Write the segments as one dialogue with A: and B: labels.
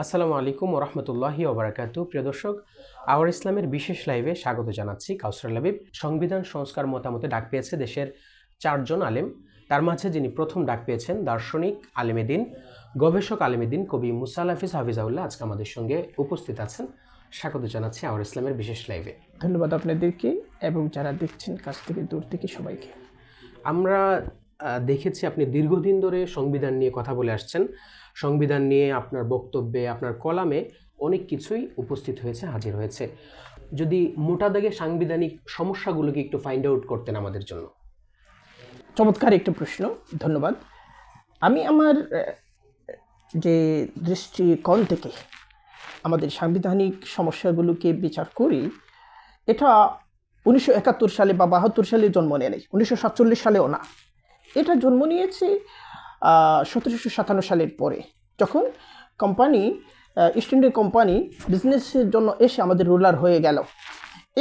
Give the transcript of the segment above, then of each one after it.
A: আসসালামু আলাইকুম ওরহমতুল্লাহি ওবরাকাতু প্রিয় দর্শক আওয়ার ইসলামের বিশেষ লাইভে স্বাগত জানাচ্ছি কাউসার লাবিব সংবিধান সংস্কার মতামতে ডাক পেয়েছে দেশের চারজন আলেম। তার মাঝে যিনি প্রথম ডাক পেয়েছেন দার্শনিক আলেমেদিন গবেষক আলেমেদিন কবি মুসা হাফিজ হাফিজাউল্লাহ আজকে আমাদের সঙ্গে উপস্থিত আছেন। স্বাগত জানাচ্ছি আওয়ার ইসলামের বিশেষ লাইভে।
B: ধন্যবাদ আপনাদেরকে এবং যারা দেখছেন কাছ থেকে দূর থেকে সবাইকে।
A: আমরা দেখেছি আপনি দীর্ঘদিন ধরে সংবিধান নিয়ে কথা বলে আসছেন। সংবিধান নিয়ে আপনার বক্তব্যে, আপনার কলামে অনেক কিছুই উপস্থিত হয়েছে, হাজির হয়েছে। যদি মোটা দাগে সাংবিধানিক সমস্যাগুলোকে একটু ফাইন্ড আউট করতেন আমাদের জন্য।
B: চমৎকার একটা প্রশ্ন, ধন্যবাদ। আমি আমার যে দৃষ্টিকোণ থেকে আমাদের সাংবিধানিক সমস্যাগুলোকে বিচার করি, এটা উনিশশো একাত্তর সালে বা বাহাত্তর সালে জন্ম নেয় নাই, উনিশশো সাতচল্লিশ সালেও না। এটা জন্ম নিয়েছে সতেরোশো সাতান্ন সালের পরে। যখন কোম্পানি ইস্ট ইন্ডিয়া কোম্পানি বিজনেসের জন্য এসে আমাদের রুলার হয়ে গেল।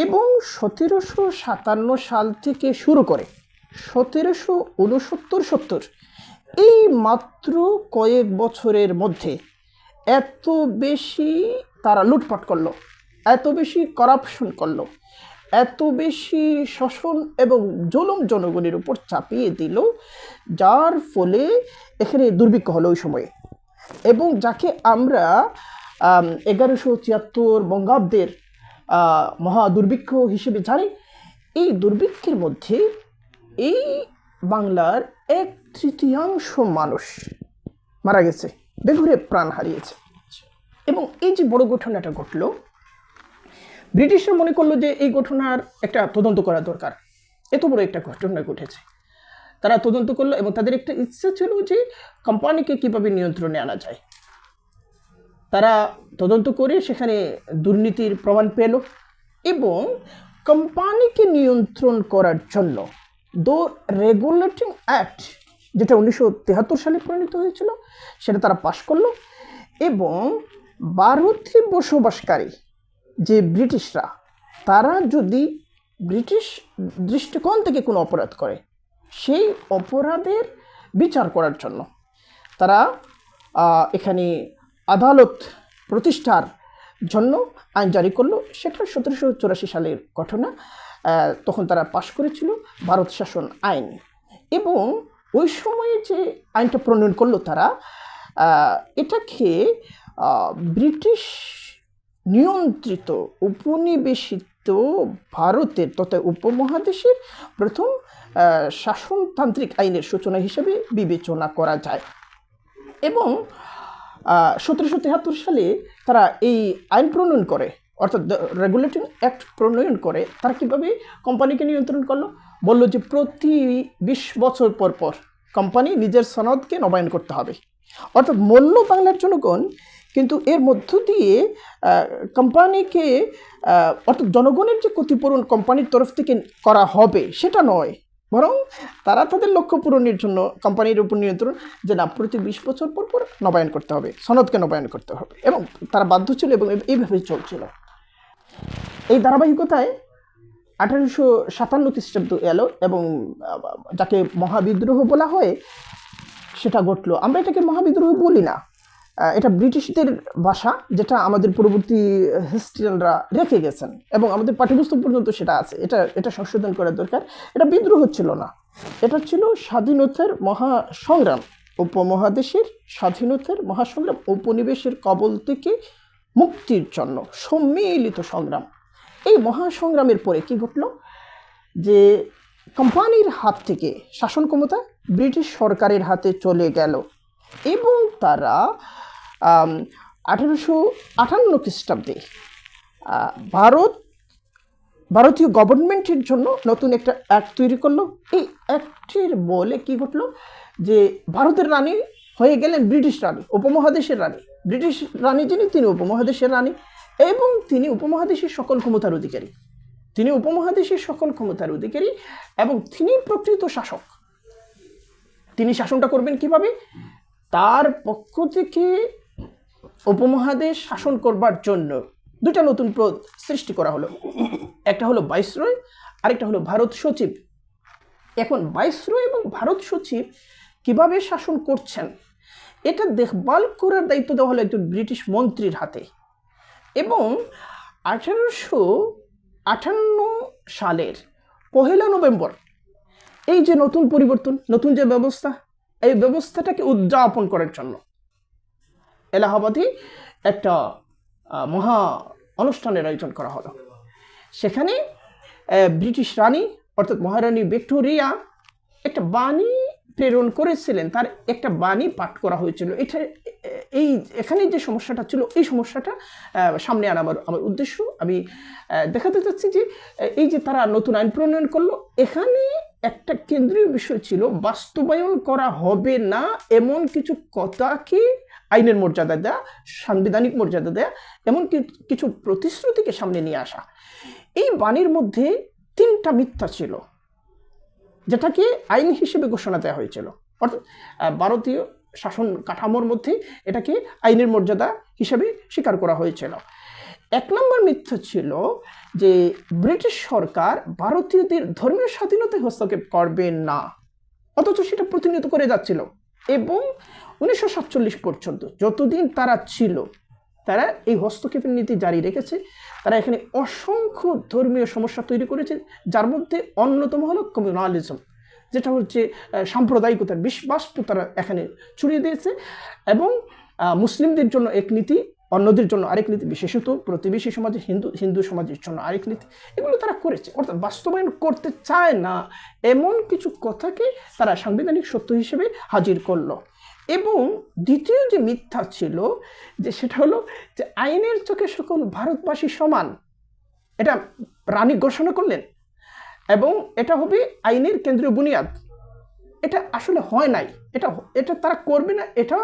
B: এবং সতেরোশো সাতান্ন সাল থেকে শুরু করে সতেরোশো উনসত্তর সত্তর এই মাত্র কয়েক বছরের মধ্যে এত বেশি তারা লুটপাট করল, এত বেশি করাপশন করল। এত বেশি শোষণ এবং জুলুম জনগণের উপর চাপিয়ে দিল, যার ফলে এখানে দুর্ভিক্ষ হলো ওই সময়ে। এবং যাকে আমরা এগারোশো ছিয়াত্তর বঙ্গাব্দের মহা দুর্ভিক্ষ হিসেবে জানি, এই দুর্ভিক্ষের মধ্যে এই বাংলার এক তৃতীয়াংশ মানুষ মারা গেছে, বেঘুরে প্রাণ হারিয়েছে। এবং এই যে বড় ঘটনাটা ঘটলো ব্রিটিশরা মনে করল যে এই ঘটনার একটা তদন্ত করা দরকার। এত বড় একটা ঘটনা ঘটেছে। তারা তদন্ত করল এবং তাদের একটা ইচ্ছা ছিল যে কোম্পানিকে কীভাবে নিয়ন্ত্রণে আনা যায়। তারা তদন্ত করে সেখানে দুর্নীতির প্রমাণ পেল এবং কোম্পানিকে নিয়ন্ত্রণ করার জন্য দো রেগুলেটিং অ্যাক্ট যেটা উনিশশো সালে প্রণীত হয়েছিল, সেটা তারা পাশ করল এবং ভারতে বসবাসকারী যে ব্রিটিশরা, তারা যদি ব্রিটিশ দৃষ্টিকোণ থেকে কোনো অপরাধ করে, সেই অপরাধের বিচার করার জন্য তারা এখানে আদালত প্রতিষ্ঠার জন্য আইন জারি করল। সেটা সতেরোশো চুরাশি সালের ঘটনা তখন তারা পাশ করেছিল ভারত শাসন আইন। এবং ওই সময়ে যে আইনটা প্রণয়ন করল তারা এটাকে ব্রিটিশ নিয়ন্ত্রিত উপনিবেশিত ভারতের তথা উপমহাদেশের প্রথম শাসনতান্ত্রিক আইনের সূচনা হিসেবে বিবেচনা করা যায়। এবং সতেরোশো তেহাত্তর সালে তারা এই আইন প্রণয়ন করে, অর্থাৎ রেগুলেটিং অ্যাক্ট প্রণয়ন করে, তারা কীভাবে কোম্পানিকে নিয়ন্ত্রণ করল? বলল যে প্রতি বিশ বছর পর পর কোম্পানি নিজের সনদকে নবায়ন করতে হবে। অর্থাৎ মূল্য বাংলার জনগণ কিন্তু এর মধ্য দিয়ে কোম্পানিকে অর্থাৎ জনগণের যে ক্ষতিপূরণ কোম্পানির তরফ থেকে করা হবে, সেটা নয়। বরং তারা তাদের লক্ষ্য পূরণের জন্য কোম্পানির উপর নিয়ন্ত্রণ, যে না, প্রতি বিশ বছর পর পর নবায়ন করতে হবে, সনদকে নবায়ন করতে হবে। এবং তারা বাধ্য ছিল এবং এইভাবেই চলছিল। এই ধারাবাহিকতায় আঠারোশো সাতান্ন খ্রিস্টাব্দ এলো এবং যাকে মহাবিদ্রোহ বলা হয়, সেটা ঘটলো। আমরা এটাকে মহাবিদ্রোহ বলি না। এটা ব্রিটিশদের ভাষা যেটা আমাদের পরবর্তী হিস্ট্রিয়ানরা রেখে গেছেন এবং আমাদের পাঠ্যপুস্তক পর্যন্ত সেটা আছে। এটা এটা সংশোধন করা দরকার। এটা বিদ্রোহ ছিল না। এটা ছিল স্বাধীনতার মহাসংগ্রাম। উপমহাদেশের স্বাধীনতার মহাসংগ্রাম উপনিবেশের কবল থেকে মুক্তির জন্য সম্মিলিত সংগ্রাম। এই মহাসংগ্রামের পরে কি ঘটলো? যে কোম্পানির হাত থেকে শাসন ক্ষমতা ব্রিটিশ সরকারের হাতে চলে গেল। এবং তারা আঠেরোশো আটান্ন খ্রিস্টাব্দে ভারত, ভারতীয় গভর্নমেন্টের জন্য নতুন একটা অ্যাক্ট তৈরি করল। এই অ্যাক্টের বলে কি ঘটলো? যে ভারতের রানী হয়ে গেলেন ব্রিটিশ রানী, উপমহাদেশের রানী। ব্রিটিশ রানী যিনি, তিনি উপমহাদেশের রানী এবং তিনি উপমহাদেশের সকল ক্ষমতার অধিকারী। তিনি উপমহাদেশের সকল ক্ষমতার অধিকারী এবং তিনি প্রকৃত শাসক। তিনি শাসনটা করবেন কীভাবে? তার পক্ষ থেকে উপমহাদেশ শাসন করবার জন্য দুটা নতুন পদ সৃষ্টি করা হলো। একটা হলো ভাইসরয়, আরেকটা হলো ভারত সচিব। এখন ভাইসরয় এবং ভারত সচিব কীভাবে শাসন করছেন, এটা দেখভাল করার দায়িত্ব দেওয়া হলো একজন ব্রিটিশ মন্ত্রীর হাতে। এবং আঠারোশো আটান্ন সালের পহেলা নভেম্বর, এই যে নতুন পরিবর্তন, নতুন যে ব্যবস্থা এই ব্যবস্থাটাকে উদযাপন করার জন্য। এলাহাবাদে একটা মহা অনুষ্ঠানের আয়োজন করা হলো। সেখানে ব্রিটিশ রানী, অর্থাৎ মহারানী ভিক্টোরিয়া একটা বাণী প্রেরণ করেছিলেন। তার একটা বাণী পাঠ করা হয়েছিল। এটা, এই, এখানে যে সমস্যাটা ছিল, এই সমস্যাটা সামনে আনা আমার আমার উদ্দেশ্য। আমি দেখাতে চাচ্ছি যে এই যে তারা নতুন আইন প্রণয়ন করল, এখানে একটা কেন্দ্রীয় বিষয় ছিল, বাস্তবায়ন করা হবে না এমন কিছু কথাকে আইনের মর্যাদা দেয়া, সাংবিধানিক মর্যাদা দেয়া, এমন কিছু প্রতিশ্রুতিকে সামনে নিয়ে আসা। এই বাণীর মধ্যে তিনটা মিথ্যা ছিল, যেটাকে আইন হিসেবে ঘোষণা দেওয়া হয়েছিল। অর্থাৎ ভারতীয় শাসন কাঠামোর মধ্যে এটাকে আইনের মর্যাদা হিসেবে স্বীকার করা হয়েছিল। এক নম্বর মিথ্যা ছিল যে ব্রিটিশ সরকার ভারতীয়দের ধর্মীয় স্বাধীনতায় হস্তক্ষেপ করবে না, অথচ সেটা প্রতিনিয়ত করে যাচ্ছিল। এবং উনিশশো সাতচল্লিশ পর্যন্ত যতদিন তারা ছিল, তারা এই হস্তক্ষেপের নীতি জারি রেখেছে। তারা এখানে অসংখ্য ধর্মীয় সমস্যা তৈরি করেছে, যার মধ্যে অন্যতম হলো কমিউনালিজম, যেটা হচ্ছে সাম্প্রদায়িকতার বিশ্বাসকে তারা এখানে ছড়িয়ে দিয়েছে। এবং মুসলিমদের জন্য এক নীতি অন্যদের জন্য আরেক নীতি বিশেষত প্রতিবেশী সমাজে, হিন্দু হিন্দু সমাজের জন্য আরেক নীতি। এগুলো তারা করেছে। অর্থাৎ বাস্তবায়ন করতে চায় না, এমন কিছু কথাকে তারা সাংবিধানিক সত্য হিসেবে হাজির করল। এবং দ্বিতীয় যে মিথ্যা ছিল, যে সেটা হলো যে আইনের চোখে সকল ভারতবাসী সমান, এটা রানী ঘোষণা করলেন। এবং এটা হবে আইনের কেন্দ্রীয় বুনিয়াদ। এটা আসলে হয় নাই। এটা এটা তারা করবে না, এটা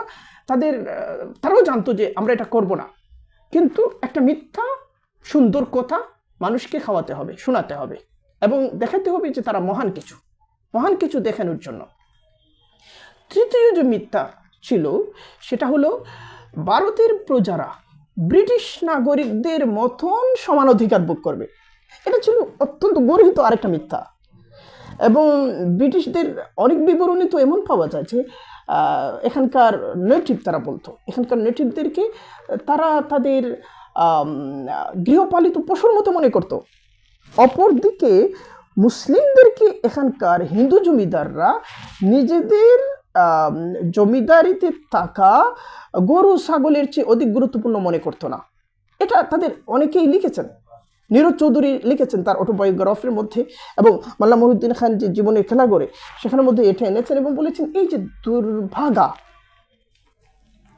B: তাদের তারাও জানতো যে আমরা এটা করব না। কিন্তু একটা মিথ্যা, সুন্দর কথা মানুষকে খাওয়াতে হবে, শোনাতে হবে এবং দেখাতে হবে যে তারা মহান কিছু। মহান কিছু দেখানোর জন্য। তৃতীয় যে মিথ্যা ছিল, সেটা হলো ভারতের প্রজারা ব্রিটিশ নাগরিকদের মতন সমান অধিকার ভোগ করবে। এটা ছিল অত্যন্ত গর্হিত আরেকটা মিথ্যা। এবং ব্রিটিশদের অনেক বিবরণী তো এমন পাওয়া যায় যে এখানকার নেটিভ তারা বলতো। এখানকার নেটিভদেরকে তারা তাদের গৃহপালিত পশুর মতো মনে করত। অপরদিকে মুসলিমদেরকে এখানকার হিন্দু জমিদাররা নিজেদের জমিদারিতে থাকা গরু, ছাগলের চেয়ে অধিক গুরুত্বপূর্ণ মনে করতো না। এটা তাদের অনেকেই লিখেছেন। নীরজ চৌধুরী লিখেছেন তার অটোবায়োগ্রাফির মধ্যে এবং মাল্লা মহিউদ্দিন খান যে জীবনের খেলা করে, সেখানের মধ্যে এটা এনেছেন এবং বলেছেন, এই যে দুর্ভাগা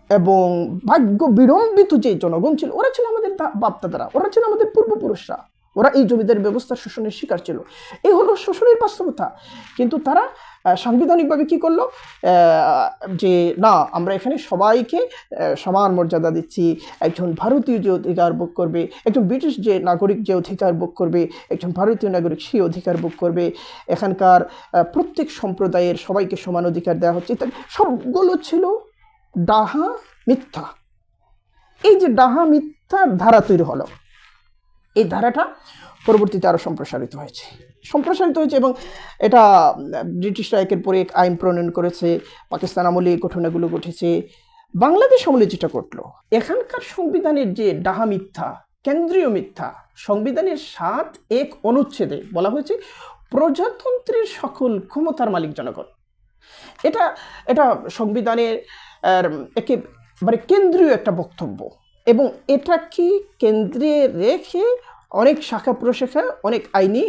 B: এবং ভাগ্য বিড়ম্বিত যে জনগণ ছিল, ওরা ছিল আমাদের বাপদাদারা, ওরা ছিল আমাদের পূর্বপুরুষরা, ওরা এই জমিদারি ব্যবস্থা শোষণের শিকার ছিল। এই হলো শোষণের বাস্তবতা। কিন্তু তারা সাংবিধানিকভাবে কি করল? যে না, আমরা এখানে সবাইকে সমান মর্যাদা দিচ্ছি, একজন ভারতীয় যে অধিকার ভোগ করবে, একজন ব্রিটিশ যে নাগরিক যে অধিকার ভোগ করবে, একজন ভারতীয় নাগরিক সেই অধিকার ভোগ করবে। এখানকার প্রত্যেক সম্প্রদায়ের সবাইকে সমান অধিকার দেওয়া হচ্ছে। সবগুলো ছিল ডাহা মিথ্যা। এই যে ডাহা মিথ্যার ধারা তৈরি হলো, এই ধারাটা পরবর্তীতে আরও সম্প্রসারিত হয়েছে। সম্প্রসারিত হয়েছে এবং এটা ব্রিটিশরা একের পর এক আইন প্রণয়ন করেছে, পাকিস্তান আমলে এই ঘটনাগুলো ঘটেছে। বাংলাদেশ আমলে যেটা ঘটলো, এখানকার সংবিধানের যে ডাহা মিথ্যা, কেন্দ্রীয় মিথ্যা, সংবিধানের সাত এক অনুচ্ছেদে বলা হয়েছে, প্রজাতন্ত্রের সকল ক্ষমতার মালিক জনগণ। এটা এটা সংবিধানের একেবারে কেন্দ্রীয় একটা বক্তব্য। এবং এটাকে কেন্দ্রে রেখে অনেক শাখা প্রশাখা, অনেক আইনি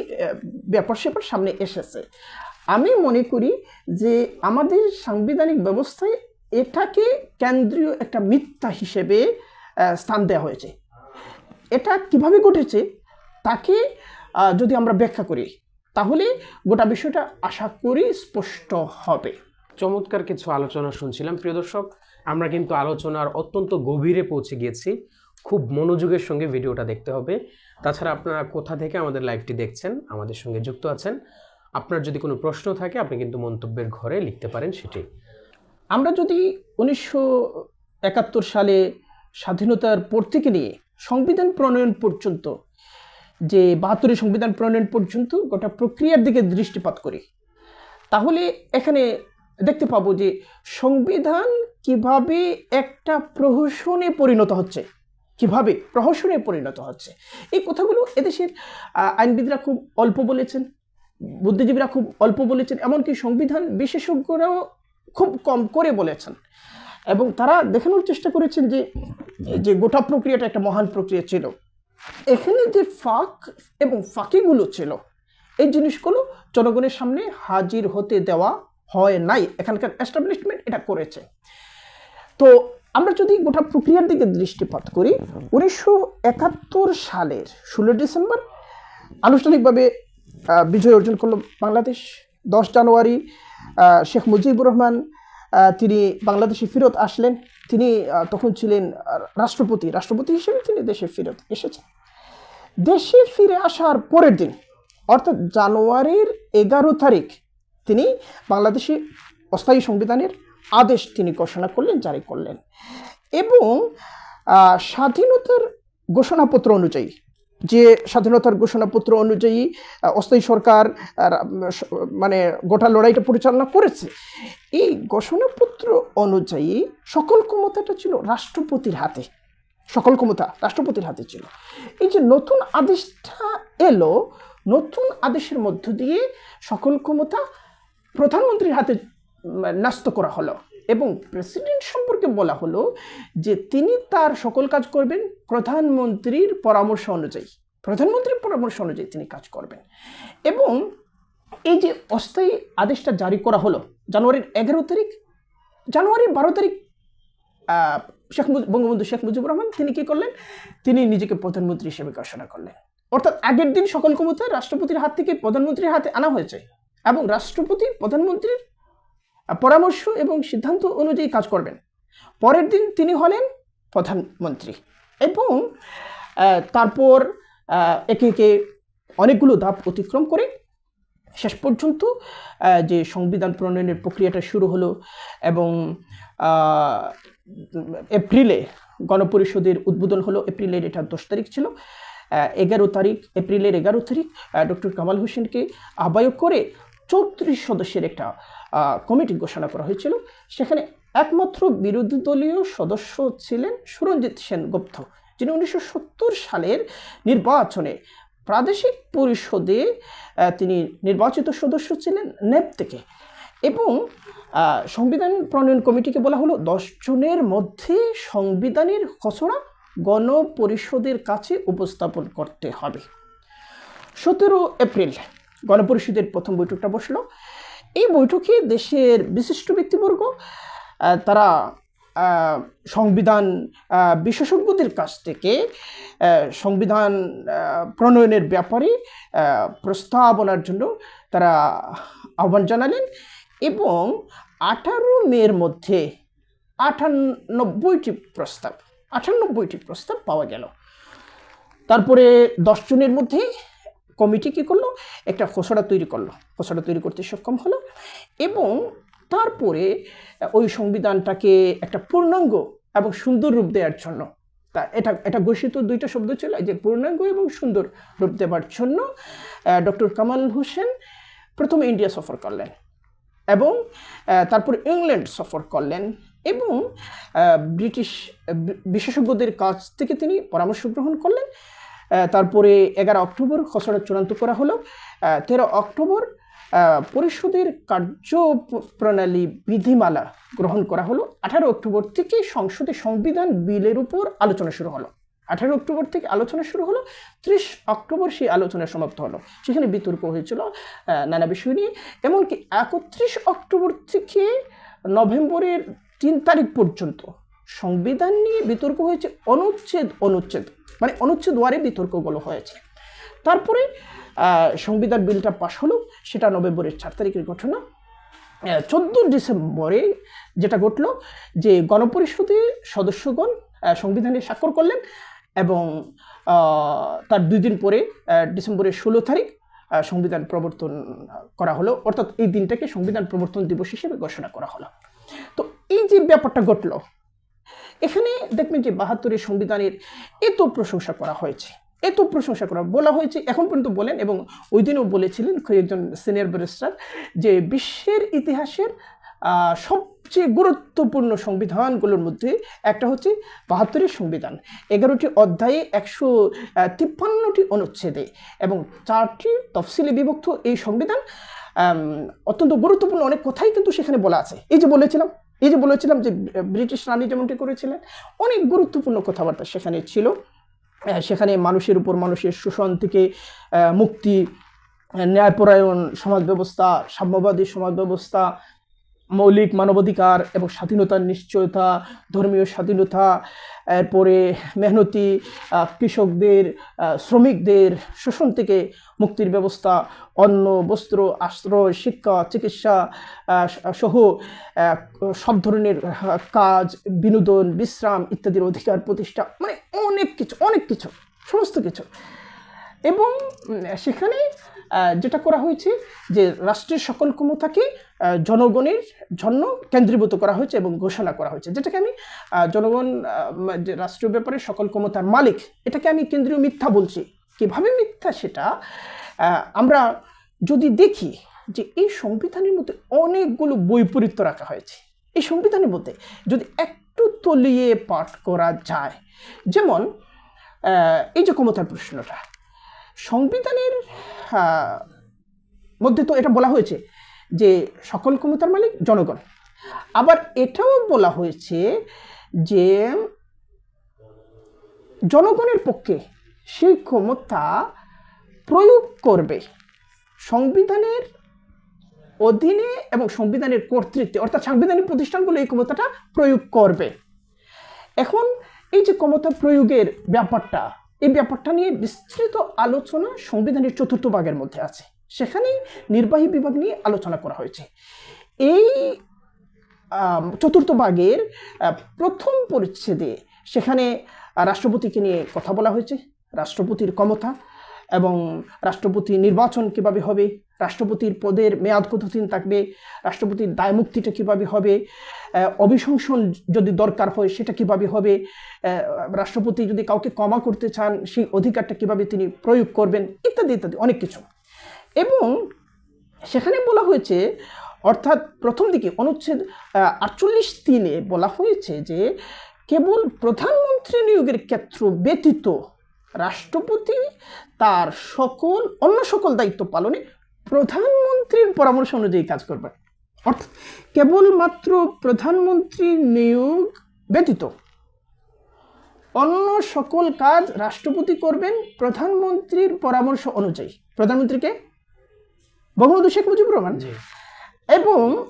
B: ব্যাপার স্যাপার সামনে এসেছে। আমি মনে করি যে আমাদের সাংবিধানিক ব্যবস্থায় এটাকে কেন্দ্রীয় একটা মিথ্যা হিসেবে স্থান দেওয়া হয়েছে। এটা কীভাবে ঘটেছে তাকে যদি আমরা ব্যাখ্যা করি, তাহলে গোটা বিষয়টা আশা করি স্পষ্ট হবে।
A: চমৎকার কিছু আলোচনা শুনছিলাম। প্রিয় দর্শক, আমরা কিন্তু আলোচনার অত্যন্ত গভীরে পৌঁছে গিয়েছি। খুব মনোযোগের সঙ্গে ভিডিওটা দেখতে হবে। তাছাড়া আপনারা কোথা থেকে আমাদের লাইভটি দেখছেন, আমাদের সঙ্গে যুক্ত আছেন, আপনার যদি কোনো প্রশ্ন থাকে, আপনি কিন্তু মন্তব্যের ঘরে লিখতে পারেন সেটি।
B: আমরা যদি উনিশশো একাত্তর সালে স্বাধীনতার পর থেকে নিয়ে সংবিধান প্রণয়ন পর্যন্ত, যে বাহাত্তরের সংবিধান প্রণয়ন পর্যন্ত গোটা প্রক্রিয়ার দিকে দৃষ্টিপাত করি, তাহলে এখানে দেখতে পাবো যে সংবিধান কীভাবে একটা প্রহসনে পরিণত হচ্ছে। কীভাবে প্রহসনে পরিণত হচ্ছে। এই কথাগুলো এদেশের আইনবিদরা খুব অল্প বলেছেন, বুদ্ধিজীবীরা খুব অল্প বলেছেন, এমনকি সংবিধান বিশেষজ্ঞরাও খুব কম করে বলেছেন। এবং তারা দেখানোর চেষ্টা করেছেন যে যে গোটা প্রক্রিয়াটা একটা মহান প্রক্রিয়া ছিল। এখানে যে ফাঁক এবং ফাঁকিগুলো ছিল, এই জিনিসগুলো জনগণের সামনে হাজির হতে দেওয়া হয় নাই। এখানকার এস্টাবলিশমেন্ট এটা করেছে। তো আমরা যদি গোটা প্রক্রিয়ার দিকে দৃষ্টিপাত করি, উনিশশো একাত্তর সালের ষোলো ডিসেম্বর আনুষ্ঠানিকভাবে বিজয় অর্জন করল বাংলাদেশ। দশ জানুয়ারি শেখ মুজিবুর রহমান তিনি বাংলাদেশে ফেরত আসলেন। তিনি তখন ছিলেন রাষ্ট্রপতি। রাষ্ট্রপতি হিসেবে তিনি দেশে ফেরত এসেছেন। দেশে ফিরে আসার পরের দিন, অর্থাৎ জানুয়ারির এগারো তারিখ, তিনি বাংলাদেশি অস্থায়ী সংবিধানের আদেশ তিনি ঘোষণা করলেন, জারি করলেন। এবং স্বাধীনতার ঘোষণাপত্র অনুযায়ী, যে স্বাধীনতার ঘোষণাপত্র অনুযায়ী অস্থায়ী সরকার মানে গোটা লড়াইটা পরিচালনা করেছে, এই ঘোষণাপত্র অনুযায়ী সকল ক্ষমতাটা ছিল রাষ্ট্রপতির হাতে। সকল ক্ষমতা রাষ্ট্রপতির হাতে ছিল। এই যে নতুন আদেশটা এলো, নতুন আদেশের মধ্য দিয়ে সকল ক্ষমতা প্রধানমন্ত্রীর হাতে ন্যস্ত করা হলো। এবং প্রেসিডেন্ট সম্পর্কে বলা হলো যে তিনি তার সকল কাজ করবেন প্রধানমন্ত্রীর পরামর্শ অনুযায়ী। প্রধানমন্ত্রীর পরামর্শ অনুযায়ী তিনি কাজ করবেন। এবং এই যে অস্থায়ী আদেশটা জারি করা হলো জানুয়ারির এগারো তারিখ, জানুয়ারির বারো তারিখ শেখ বঙ্গবন্ধু শেখ মুজিবুর রহমান তিনি কী করলেন? তিনি নিজেকে প্রধানমন্ত্রী হিসেবে ঘোষণা করলেন। অর্থাৎ আগের দিন সকল ক্ষমতা রাষ্ট্রপতির হাত থেকে প্রধানমন্ত্রীর হাতে আনা হয়েছে। এবং রাষ্ট্রপতি প্রধানমন্ত্রীর পরামর্শ এবং সিদ্ধান্ত অনুযায়ী কাজ করবেন। পরের দিন তিনি হলেন প্রধানমন্ত্রী এবং তারপর একে একে অনেকগুলো ধাপ অতিক্রম করে শেষ পর্যন্ত যে সংবিধান প্রণয়নের প্রক্রিয়াটা শুরু হলো এবং এপ্রিলে গণপরিষদের উদ্বোধন হলো। এপ্রিলের এটা দশ তারিখ ছিল। এগারো তারিখ, এপ্রিলের এগারো তারিখ ডক্টর কামাল হোসেনকে আহ্বায়ক করে চৌত্রিশ সদস্যের একটা কমিটি ঘোষণা করা হয়েছিল। সেখানে একমাত্র বিরোধী দলীয় সদস্য ছিলেন সুরঞ্জিত সেনগুপ্ত যিনি উনিশশো সত্তর সালের নির্বাচনে প্রাদেশিক পরিষদে তিনি নির্বাচিত সদস্য ছিলেন নেপ থেকে এবং সংবিধান প্রণয়ন কমিটিকে বলা হলো জনের মধ্যে সংবিধানের খসড়া গণপরিষদের কাছে উপস্থাপন করতে হবে। সতেরো এপ্রিল গণপরিষদের প্রথম বৈঠকটা বসল। এই বৈঠকে দেশের বিশিষ্ট ব্যক্তিবর্গ তারা সংবিধান বিশেষজ্ঞদের কাছ থেকে সংবিধান প্রণয়নের ব্যাপারে প্রস্তাবনার জন্য তারা আহ্বান জানালেন এবং আঠারো মের মধ্যে আটানব্বইটি প্রস্তাব আটানব্বইটি প্রস্তাব পাওয়া গেল। তারপরে দশ জনের মধ্যে কমিটি কী করল? একটা খসড়া তৈরি করল। খসড়া তৈরি করতে সক্ষম হলো এবং তারপরে ওই সংবিধানটাকে একটা পূর্ণাঙ্গ এবং সুন্দর রূপ দেওয়ার জন্য তা এটা এটা ঘোষিত দুইটা শব্দ ছিল যে পূর্ণাঙ্গ এবং সুন্দর রূপ দেওয়ার জন্য ডক্টর কামাল হোসেন প্রথমে ইন্ডিয়া সফর করলেন এবং তারপর ইংল্যান্ড সফর করলেন এবং ব্রিটিশ বিশেষজ্ঞদের কাছ থেকে তিনি পরামর্শ গ্রহণ করলেন। তারপরে এগারো অক্টোবর খসড়া চূড়ান্ত করা হলো। তেরো অক্টোবর পরিষদের কার্য প্রণালী বিধিমালা গ্রহণ করা হলো। আঠারো অক্টোবর থেকে সংসদে সংবিধান বিলের উপর আলোচনা শুরু হলো। আঠারো অক্টোবর থেকে আলোচনা শুরু হলো, ত্রিশ অক্টোবর সেই আলোচনা সমাপ্ত হলো। সেখানে বিতর্ক হয়েছিল নানা বিষয় নিয়ে। এমনকি একত্রিশ অক্টোবর থেকে নভেম্বরের তিন তারিখ পর্যন্ত সংবিধান নিয়ে বিতর্ক হয়েছে, অনুচ্ছেদ অনুচ্ছেদ। মানে অনুচ্ছেদ ওয়ারে বিতর্কগুলো হয়েছে। তারপরে সংবিধান বিলটা পাশ হলো, সেটা নভেম্বরের চার তারিখের ঘটনা। চোদ্দ ডিসেম্বরে যেটা ঘটলো, যে গণপরিষদের সদস্যগণ সংবিধানে স্বাক্ষর করলেন এবং তার দুই দিন পরে ডিসেম্বরের ষোলো তারিখ সংবিধান প্রবর্তন করা হলো। অর্থাৎ এই দিনটাকে সংবিধান প্রবর্তন দিবস হিসেবে ঘোষণা করা হলো। তো এই যে ব্যাপারটা ঘটলো এখানে দেখবেন যে বাহাত্তরের সংবিধানের এত প্রশংসা করা হয়েছে, এত প্রশংসা করা, বলা হয়েছে, এখন পর্যন্ত বলেন এবং ওই দিনও বলেছিলেন কয়েকজন সিনিয়র ব্যারিস্টার যে বিশ্বের ইতিহাসের সবচেয়ে গুরুত্বপূর্ণ সংবিধানগুলোর মধ্যে একটা হচ্ছে বাহাত্তরের সংবিধান, এগারোটি অধ্যায়ে একশো তিপ্পান্নটি অনুচ্ছেদে এবং চারটি তফসিলে বিভক্ত এই সংবিধান অত্যন্ত গুরুত্বপূর্ণ, অনেক কথাই কিন্তু সেখানে বলা আছে। এই যে বলেছিলাম এই যে বলেছিলাম যে ব্রিটিশ রানী যেমনটি করেছিলেন, অনেক গুরুত্বপূর্ণ কথাবার্তা সেখানে ছিল। সেখানে মানুষের উপর মানুষের শোষণ থেকে মুক্তি ন্যায়পরায়ণ সমাজ ব্যবস্থা, সাম্যবাদী সমাজ ব্যবস্থা, মৌলিক মানবাধিকার এবং স্বাধীনতার নিশ্চয়তা, ধর্মীয় স্বাধীনতা এরপরে মেহনতি কৃষকদের শ্রমিকদের শোষণ থেকে মুক্তির ব্যবস্থা, অন্ন, বস্ত্র, আশ্রয়, শিক্ষা, চিকিৎসা সহ সব ধরনের কাজ, বিনোদন, বিশ্রাম ইত্যাদির অধিকার প্রতিষ্ঠা মানে অনেক কিছু অনেক কিছু, সমস্ত কিছু। এবং সেখানে যেটা করা হয়েছে যে রাষ্ট্রের সকল ক্ষমতাকে জনগণের জন্য কেন্দ্রীভূত করা হয়েছে এবং ঘোষণা করা হয়েছে। যেটাকে আমি জনগণ যে রাষ্ট্রীয় ব্যাপারে সকল ক্ষমতার মালিক, এটাকে আমি কেন্দ্রীয় মিথ্যা বলছি। কীভাবে মিথ্যা সেটা? আমরা যদি দেখি যে এই সংবিধানের মধ্যে অনেকগুলো বৈপরীত্য রাখা হয়েছে। এই সংবিধানের মধ্যে যদি একটু তলিয়ে পাঠ করা যায়, যেমন এই যে ক্ষমতার প্রশ্নটা সংবিধানের মধ্যে তো এটা বলা হয়েছে যে সকল ক্ষমতার মালিক জনগণ। আবার এটাও বলা হয়েছে যে জনগণের পক্ষে সেই ক্ষমতা প্রয়োগ করবে। সংবিধানের অধীনে এবং সংবিধানের কর্তৃত্বে, অর্থাৎ সাংবিধানিক প্রতিষ্ঠানগুলো এই ক্ষমতাটা প্রয়োগ করবে। এখন এই যে ক্ষমতা প্রয়োগের ব্যাপারটা এই ব্যাপারটা নিয়ে বিস্তৃত আলোচনা সংবিধানের চতুর্থ ভাগের মধ্যে আছে। সেখানেই নির্বাহী বিভাগ নিয়ে আলোচনা করা হয়েছে। এই চতুর্থ ভাগের প্রথম পরিচ্ছেদে সেখানে রাষ্ট্রপতিকে নিয়ে কথা বলা হয়েছে। রাষ্ট্রপতির ক্ষমতা এবং রাষ্ট্রপতি নির্বাচন কীভাবে হবে, রাষ্ট্রপতির পদের মেয়াদ কতদিন থাকবে, রাষ্ট্রপতির দায়মুক্তিটা কীভাবে হবে অভিশংসন যদি দরকার হয় সেটা কীভাবে হবে রাষ্ট্রপতি যদি কাউকে ক্ষমা করতে চান সেই অধিকারটা কীভাবে তিনি প্রয়োগ করবেন ইত্যাদি ইত্যাদি অনেক কিছু। এবং সেখানে বলা হয়েছে, অর্থাৎ প্রথম দিকে অনুচ্ছেদ আটচল্লিশ তিনে বলা হয়েছে যে কেবল প্রধানমন্ত্রী নিয়োগের ক্ষেত্র ব্যতীত রাষ্ট্রপতি তার সকল অন্য সকল দায়িত্ব পালনে প্রধানমন্ত্রীর পরামর্শ অনুযায়ী কাজ করবেন অর্থাৎ কেবলমাত্র প্রধানমন্ত্রী নিয়োগ ব্যতীত অন্য সকল কাজ রাষ্ট্রপতি করবেন প্রধানমন্ত্রীর পরামর্শ অনুযায়ী। প্রধানমন্ত্রীকে বঙ্গবন্ধু শেখ মুজিবুর রহমান। এবং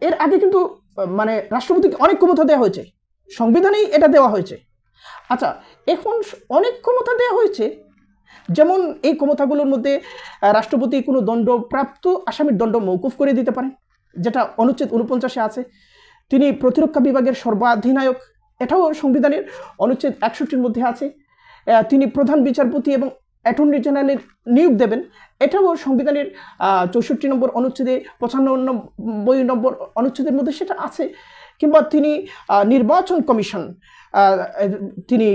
B: এর আগে কিন্তু মানে রাষ্ট্রপতিকে অনেক ক্ষমতা দেওয়া হয়েছে। সংবিধানেই এটা দেওয়া হয়েছে। আচ্ছা এখন অনেক ক্ষমতা দেওয়া হয়েছে। যেমন এই ক্ষমতাগুলোর মধ্যে রাষ্ট্রপতি কোনো দণ্ডপ্রাপ্ত আসামির দণ্ড মৌকুফ করে দিতে পারেন, যেটা অনুচ্ছেদ উনপঞ্চাশে আছে। তিনি প্রতিরক্ষা বিভাগের সর্বাধিনায়ক, এটাও সংবিধানের অনুচ্ছেদ একষট্টির মধ্যে আছে। তিনি প্রধান বিচারপতি এবং অ্যাটর্নি জেনারেলের নিয়োগ দেবেন, এটাও সংবিধানের চৌষট্টি নম্বর অনুচ্ছেদে, পঁচানব্বই নম্বর, অনুচ্ছেদের মধ্যে সেটা আছে। কিংবা তিনি নির্বাচন কমিশন তিনি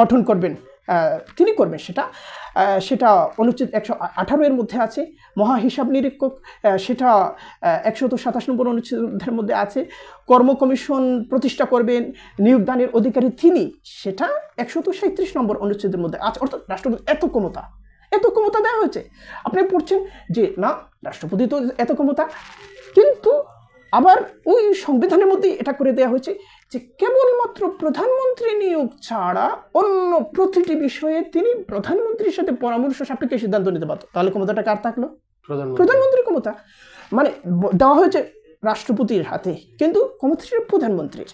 B: গঠন করবেন তিনি করবেন সেটা। সেটা অনুচ্ছেদ একশো আঠারো এর মধ্যে আছে মহা হিসাব নিরীক্ষক সেটা একশত সাতাশ নম্বর অনুচ্ছেদের মধ্যে আছে। কর্ম কমিশন প্রতিষ্ঠা করবেন নিয়োগদানের অধিকারী তিনি, সেটা একশত সাঁত্রিশ নম্বর অনুচ্ছেদের মধ্যে আছে। অর্থাৎ রাষ্ট্রপতি, এত ক্ষমতা এত ক্ষমতা দেওয়া হয়েছে। আপনি পড়ছেন যে, না, রাষ্ট্রপতি তো এত ক্ষমতা, কিন্তু আবার ওই সংবিধানের মধ্যে এটা করে দেওয়া হয়েছে যে কেবলমাত্র প্রধানমন্ত্রী নিয়োগ ছাড়া অন্য প্রতিটি বিষয়ে তিনি প্রধানমন্ত্রীর সাথে পরামর্শ সাপেক্ষে সিদ্ধান্ত নিতে পারত তাহলে ক্ষমতাটা কার থাকল? প্রধানমন্ত্রীর ক্ষমতা। মানে দেওয়া হয়েছে রাষ্ট্রপতির হাতে কিন্তু ক্ষমতাটা প্রধানমন্ত্রীর।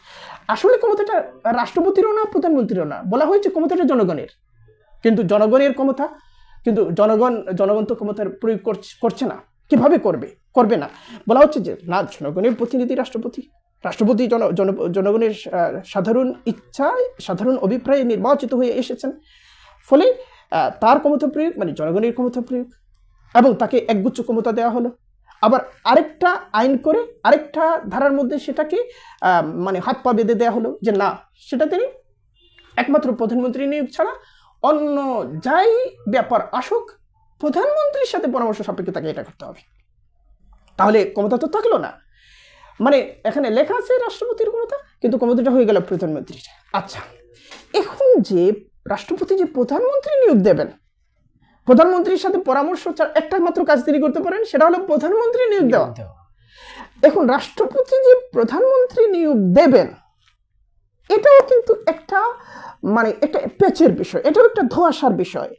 B: আসলে ক্ষমতাটা রাষ্ট্রপতিরও না প্রধানমন্ত্রীরও না। বলা হয়েছে ক্ষমতাটা জনগণের। কিন্তু জনগণের ক্ষমতা কিন্তু জনগণ জনগণ তো ক্ষমতার প্রয়োগ করছে- করছে না। কীভাবে করবে? করবে না। বলা হচ্ছে যে, না, জনগণের প্রতিনিধি রাষ্ট্রপতি। রাষ্ট্রপতি জন, জন- জনগণের সাধারণ ইচ্ছায়, সাধারণ অভিপ্রায়ে নির্বাচিত হয়ে এসেছেন। ফলে তার ক্ষমতা প্রয়োগ মানে জনগণের ক্ষমতা প্রয়োগ, এবং তাকে একগুচ্ছ ক্ষমতা দেওয়া হলো। আবার আরেকটা আইন করে, আরেকটা ধারার মধ্যে সেটাকে মানে হাত পা বেঁধে দেওয়া হলো যে, না, সেটা তিনি একমাত্র প্রধানমন্ত্রী নিয়োগ ছাড়া অন্য যাই ব্যাপার আসুক প্রধানমন্ত্রীর সাথে পরামর্শ সাপেক্ষে তাকে এটা করতে হবে। তাহলে ক্ষমতা তো থাকল না। মানে এখানে লেখা আছে রাষ্ট্রপতির ক্ষমতা কিন্তু ক্ষমতাটা হয়ে গেল প্রধানমন্ত্রীর। আচ্ছা এখন যে রাষ্ট্রপতি যে প্রধানমন্ত্রী নিয়োগ দেবেন প্রধানমন্ত্রীর সাথে পরামর্শ একটা মাত্র কাজ তিনি করতে পারেন সেটা হলো প্রধানমন্ত্রী নিয়োগ দেওয়া। এখন রাষ্ট্রপতি যে প্রধানমন্ত্রী নিয়োগ দেবেন এটাও কিন্তু একটা মানে একটা পেচের বিষয় এটাও একটা ধোয়াশার বিষয়।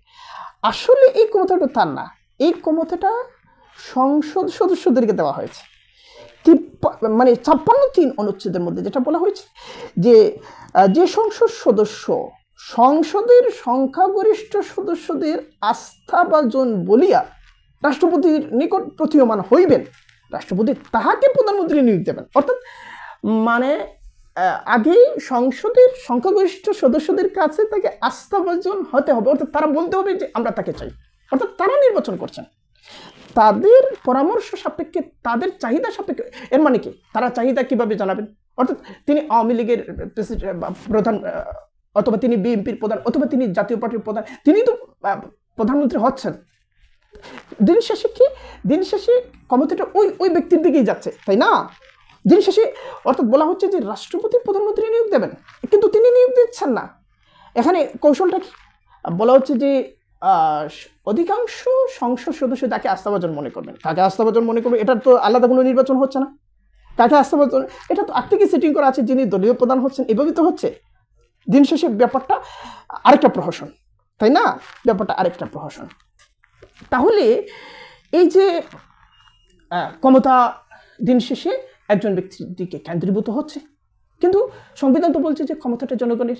B: আসলে এই ক্ষমতাটা তার না। এই ক্ষমতাটা সংসদ সদস্যদেরকে দেওয়া হয়েছে। মানে ছাপ্পান্ন তিন অনুচ্ছেদের মধ্যে যেটা বলা হয়েছে যে যে সংসদ সদস্য, সংসদের সংখ্যাগরিষ্ঠ সদস্যদের আস্থা আস্থাভাজন বলিয়া রাষ্ট্রপতির নিকট প্রতীয়মান হইবেন, রাষ্ট্রপতি তাহাকে প্রধানমন্ত্রী নিয়োগ দেবেন। অর্থাৎ মানে আগেই সংসদের, সংখ্যাগরিষ্ঠ সদস্যদের কাছে তাকে আস্থাভাজন হতে হবে। অর্থাৎ তারা বলতে হবে যে আমরা তাকে চাই। অর্থাৎ তারা নির্বাচন করছেন। তাদের পরামর্শ সাপেক্ষে, তাদের চাহিদা সাপেক্ষে, এর মানে কি? তারা চাহিদা কীভাবে জানাবেন? অর্থাৎ তিনি আওয়ামী লীগের প্রধান অথবা তিনি বিএনপির প্রধান, অথবা তিনি জাতীয় পার্টির প্রধান, তিনি তো প্রধানমন্ত্রী হচ্ছেন। দিন শেষে কি? দিন শেষে ক্ষমতাটা ওই ওই ব্যক্তির দিকেই যাচ্ছে, তাই না? দিন শেষে অর্থাৎ বলা হচ্ছে যে রাষ্ট্রপতি প্রধানমন্ত্রী নিয়োগ দেবেন, কিন্তু তিনি নিয়োগ দিচ্ছেন না। এখানে কৌশলটা কি? বলা হচ্ছে যে অধিকাংশ সংসদ সদস্য তাকে আস্থাভাজন মনে করবেন। কাকে আস্থাভাজন মনে করবেন এটার তো আলাদা কোনো নির্বাচন হচ্ছে না। কাকে আস্থাভাজন? এটা তো আগ থেকে সেটিং করা আছে যিনি দলীয় প্রধান হচ্ছেন এভাবেই তো হচ্ছে। দিন শেষে ব্যাপারটা আরেকটা প্রহসন, তাই না? ব্যাপারটা আরেকটা প্রহসন। তাহলে এই যে ক্ষমতা দিন শেষে একজন ব্যক্তির দিকে কেন্দ্রীভূত হচ্ছে। কিন্তু সংবিধান তো বলছে যে ক্ষমতাটা জনগণের।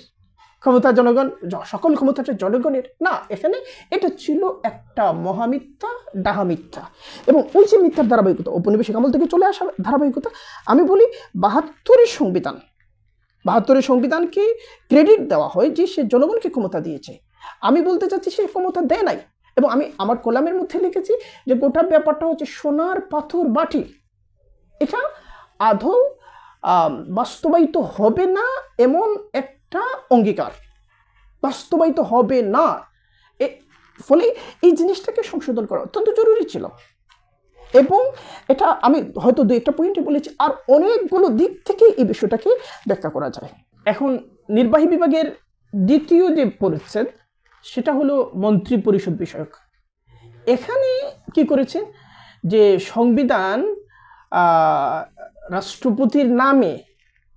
B: ক্ষমতা জনগণ, সকল ক্ষমতাটা জনগণের। না, এখানে এটা ছিল একটা মহামিথ্যা ডাহা মিথ্যা। এবং ওই যে মিথ্যার ধারাবাহিকতা, ঔপনিবেশিক আমল থেকে চলে আসা ধারাবাহিকতা, আমি বলি বাহাত্তরের সংবিধান। বাহাত্তরের সংবিধানকে ক্রেডিট দেওয়া হয় যে সে জনগণকে ক্ষমতা দিয়েছে। আমি বলতে চাচ্ছি সে ক্ষমতা দেয় নাই। এবং আমি আমার কলামের মধ্যে লিখেছি যে গোটা ব্যাপারটা হচ্ছে সোনার পাথর বাটি। এটা আদৌ বাস্তবায়িত হবে না এমন একটা অঙ্গীকার। বাস্তবায়িত হবে না। এ, ফলে এই জিনিসটাকে সংশোধন করা অত্যন্ত জরুরি ছিল। এবং এটা আমি হয়তো দু একটা পয়েন্টে বলেছি, আর অনেকগুলো দিক থেকে এই বিষয়টাকে ব্যাখ্যা করা যায়। এখন নির্বাহী বিভাগের দ্বিতীয় যে পরিচ্ছেদ, সেটা হলো মন্ত্রী পরিষদ বিষয়ক। এখানে কি করেছে? যে সংবিধান রাষ্ট্রপতির নামে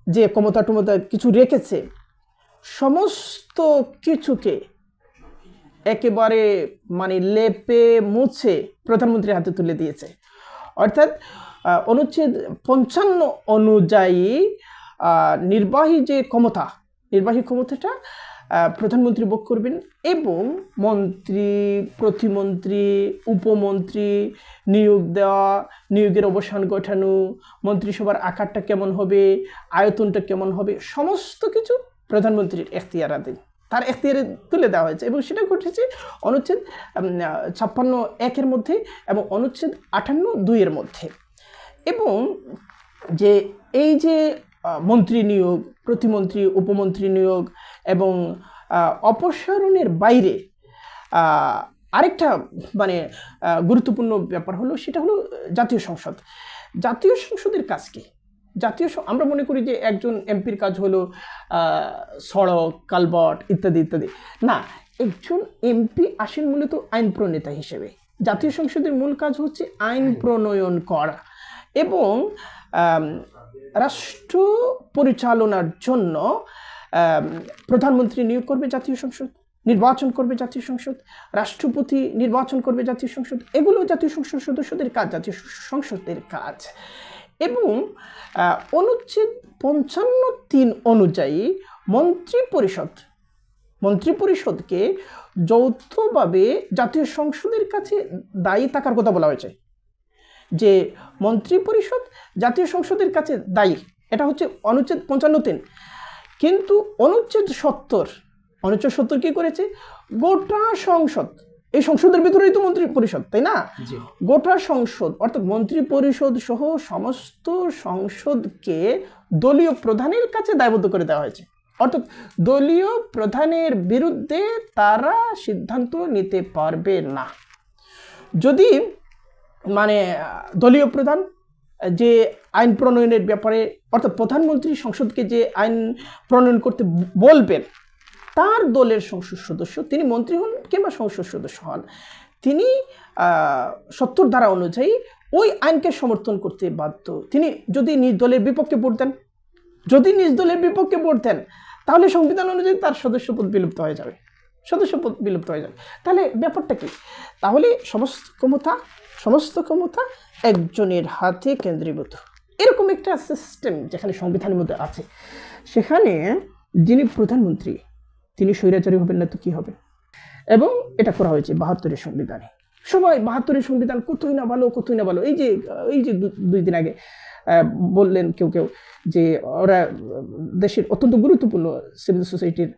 B: যে ক্ষমতা টমতা কিছু রেখেছে, সমস্ত কিছুকে একেবারে মানে লেপে মুছে প্রধানমন্ত্রীর হাতে তুলে দিয়েছে। অর্থাৎ অনুচ্ছেদ পঞ্চান্ন অনুযায়ী নির্বাহী যে ক্ষমতা, নির্বাহী ক্ষমতাটা প্রধানমন্ত্রী ভোগ করবেন এবং মন্ত্রী, প্রতিমন্ত্রী, উপমন্ত্রী নিয়োগ দেওয়া, নিয়োগের অবসান ঘটানো, মন্ত্রিসভার আকারটা কেমন হবে, আয়তনটা কেমন হবে, সমস্ত কিছু প্রধানমন্ত্রীর এখতিয়ারাধীন তার এখতিয়ারে তুলে দেওয়া হয়েছে এবং সেটা ঘটেছে অনুচ্ছেদ ছাপ্পান্ন একের মধ্যে এবং অনুচ্ছেদ আটান্ন দুইয়ের মধ্যে। এবং যে এই যে মন্ত্রী নিয়োগ, প্রতিমন্ত্রী, উপমন্ত্রী নিয়োগ এবং অপসারণের বাইরে আরেকটা মানে গুরুত্বপূর্ণ ব্যাপার হলো সেটা হলো জাতীয় সংসদ। জাতীয় সংসদের কাজ কি? জাতীয় আমরা মনে করি যে একজন এমপির কাজ হলো সড়ক, কালবট ইত্যাদি ইত্যাদি। না, একজন এমপি আসেন মূলত আইন প্রণেতা হিসেবে। জাতীয় সংসদের মূল কাজ হচ্ছে আইন প্রণয়ন করা এবং রাষ্ট্র পরিচালনার জন্য প্রধানমন্ত্রী নিয়োগ করবে জাতীয় সংসদ, নির্বাচন করবে জাতীয় সংসদ, রাষ্ট্রপতি নির্বাচন করবে জাতীয় সংসদ, এগুলো জাতীয় সংসদ সদস্যদের কাজ, জাতীয় সংসদের কাজ। এবং অনুচ্ছেদ পঞ্চান্ন তিন অনুযায়ী মন্ত্রী পরিষদ মন্ত্রী পরিষদকে যৌথভাবে জাতীয় সংসদের কাছে দায়ী থাকার কথা বলা হয়েছে। যে মন্ত্রী পরিষদ জাতীয় সংসদের কাছে দায়ী এটা হচ্ছে অনুচ্ছেদ পঞ্চান্ন তিন। কিন্তু অনুচ্ছেদ সত্তর অনুচ্ছেদ সত্তর কী করেছে? গোটা সংসদ এই সংসদের ভিতরেই তো মন্ত্রী পরিষদ তাই না? গোটা সংসদ অর্থাৎ মন্ত্রী পরিষদ সহ সমস্ত সংসদকে দলীয় প্রধানের কাছে দায়বদ্ধ করে দেওয়া হয়েছে। অর্থাৎ দলীয় প্রধানের বিরুদ্ধে তারা সিদ্ধান্ত নিতে পারবে না। যদি মানে দলীয় প্রধান, যে আইন প্রণয়নের ব্যাপারে, অর্থাৎ প্রধানমন্ত্রী সংসদকে যে আইন প্রণয়ন করতে বলবেন, তার দলের সংসদ সদস্য, তিনি মন্ত্রী হন কিংবা সংসদ সদস্য হন, তিনি সত্তর ধারা অনুযায়ী ওই আইনকে সমর্থন করতে বাধ্য। তিনি যদি নিজ দলের বিপক্ষে ভোট দেন, যদি নিজ দলের বিপক্ষে ভোট দেন, তাহলে সংবিধান অনুযায়ী তার সদস্যপদ বিলুপ্ত হয়ে যাবে। সদস্যপদ বিলুপ্ত হয়ে যাবে। তাহলে ব্যাপারটা কি? তাহলে সমস্ত ক্ষমতা সমস্ত ক্ষমতা একজনের হাতে কেন্দ্রীভূত। এরকম একটা সিস্টেম যেখানে সংবিধানের মধ্যে আছে। সেখানে যিনি প্রধানমন্ত্রী, তিনি স্বৈরাচারী হবেন না তো কী হবে? এবং এটা করা হয়েছে বাহাত্তরের সংবিধানে। সবাই বাহাত্তরের সংবিধান কতই না ভালো, কতই না ভালো। এই যে এই যে দুই দিন আগে বললেন কেউ কেউ যে ওরা, দেশের অত্যন্ত গুরুত্বপূর্ণ সিভিল সোসাইটির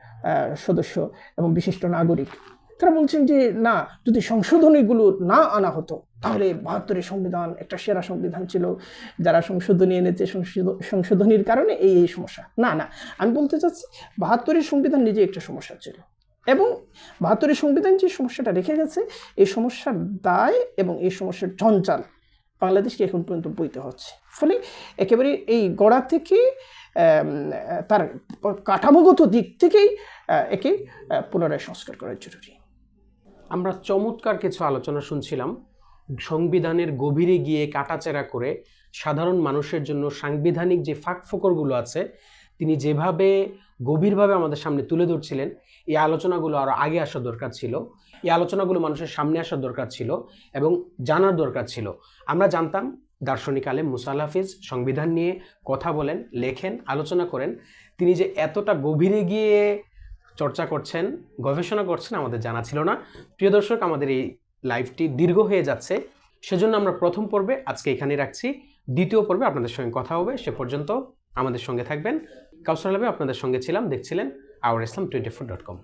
B: সদস্য এবং বিশিষ্ট নাগরিক। তারা বলছেন যে, না, যদি সংশোধনীগুলো না আনা হতো, তাহলে বাহাত্তরের সংবিধান, একটা সেরা সংবিধান ছিল, যারা সংশোধনী এনেছে সংশোধনীর কারণে এই এই সমস্যা। না না, আমি বলতে চাচ্ছি, বাহাত্তরের সংবিধান নিজে একটা সমস্যা ছিল। এবং বাহাত্তরের সংবিধান যে সমস্যাটা রেখে গেছে, এই সমস্যার দায় এবং এই সমস্যার জঞ্জাল বাংলাদেশকে এখন পর্যন্ত বইতে হচ্ছে। ফলে একেবারে এই গড়া থেকে তার কাঠামোগত দিক থেকেই, একে পুনরায় সংস্কার করা জরুরি।
A: আমরা চমৎকার কিছু আলোচনা শুনছিলাম। সংবিধানের গভীরে গিয়ে কাটাচেরা করে সাধারণ মানুষের জন্য সাংবিধানিক যে ফাঁক ফোকরগুলো আছে, তিনি যেভাবে গভীরভাবে আমাদের সামনে তুলে ধরছিলেন, এই আলোচনাগুলো আরও আগে আসা দরকার ছিল, এই আলোচনাগুলো মানুষের সামনে আসার দরকার ছিল এবং জানার দরকার ছিল। আমরা জানতাম, দার্শনিক আলেম মুসাল হাফিজ সংবিধান নিয়ে কথা বলেন, লেখেন, আলোচনা করেন। তিনি যে এতটা গভীরে গিয়ে চর্চা করছেন, গবেষণা করছেন আমাদের জানা ছিল না। প্রিয় দর্শক, আমাদের এই লাইভটি দীর্ঘ হয়ে যাচ্ছে। সেজন্য আমরা প্রথম পর্বে আজকে এখানে রাখছি। দ্বিতীয় পর্বে আপনাদের সঙ্গে কথা হবে, সে পর্যন্ত আমাদের সঙ্গে থাকবেন। কাউসার আপনাদের সঙ্গে ছিলাম, দেখছিলেন, our Islam twenty four dot com